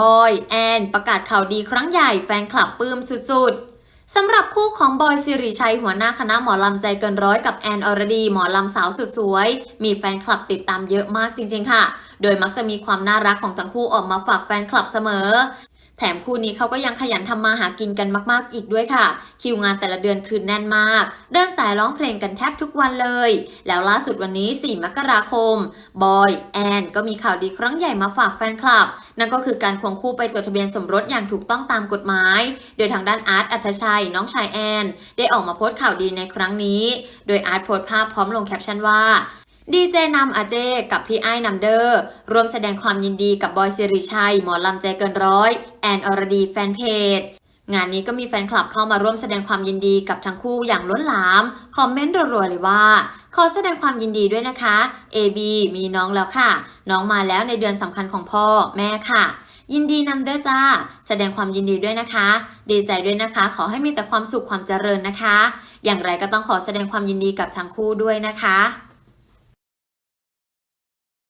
บอย แอน ประกาศข่าวดีครั้งใหญ่แฟนคลับปลื้มสุดๆ สำหรับคู่ของบอยสิริชัยหัวหน้าคณะหมอลำใจเกินร้อยกับแอนอรดีหมอลำสาวสุดสวย มีแฟนคลับติดตามเยอะมากจริงๆค่ะ โดยมักจะมีความน่ารักของทั้งคู่ออกมาฝากแฟนคลับเสมอ แถมคู่นี้เขาก็ยังขยันทำมาหากินกันมากๆอีกด้วยค่ะ คิวงานแต่ละเดือนคือแน่นมาก เดินสายร้องเพลงกันแทบทุกวันเลย แล้วล่าสุดวันนี้ 4 มกราคม บอยแอนก็มีข่าวดีครั้งใหญ่มาฝากแฟนคลับ นั่นก็คือการควงคู่ไปจดทะเบียนสมรสอย่างถูกต้องตามกฎหมาย โดยทางด้านอาร์ตอัธชัย น้องชายแอน ได้ออกมาโพสต์ข่าวดีในครั้งนี้ โดยอาร์ตโพสต์ภาพพร้อมลงแคปชั่นว่า ดีเจนำอาเจกับพี่ไอ้นำเดอร์ร่วมแสดงความยินดีกับบอยสิริชัย หมอลำใจเกินร้อย แอนอรดีแฟนเพจ งานนี้ก็มีแฟนคลับเข้ามาร่วมแสดงความยินดีกับทั้งคู่อย่างล้นหลาม คอมเมนต์รัวๆเลยว่า ขอแสดงความยินดีด้วยนะคะ AB มีน้องแล้วค่ะ น้องมาแล้วในเดือนสำคัญของพ่อแม่ค่ะยินดีนำเด้อจ้า แสดงความยินดีด้วยนะคะ ดีใจด้วยนะคะ ขอให้มีแต่ความสุขความเจริญนะคะ อย่างไรก็ต้องขอแสดงความยินดีกับทั้งคู่ด้วยนะคะ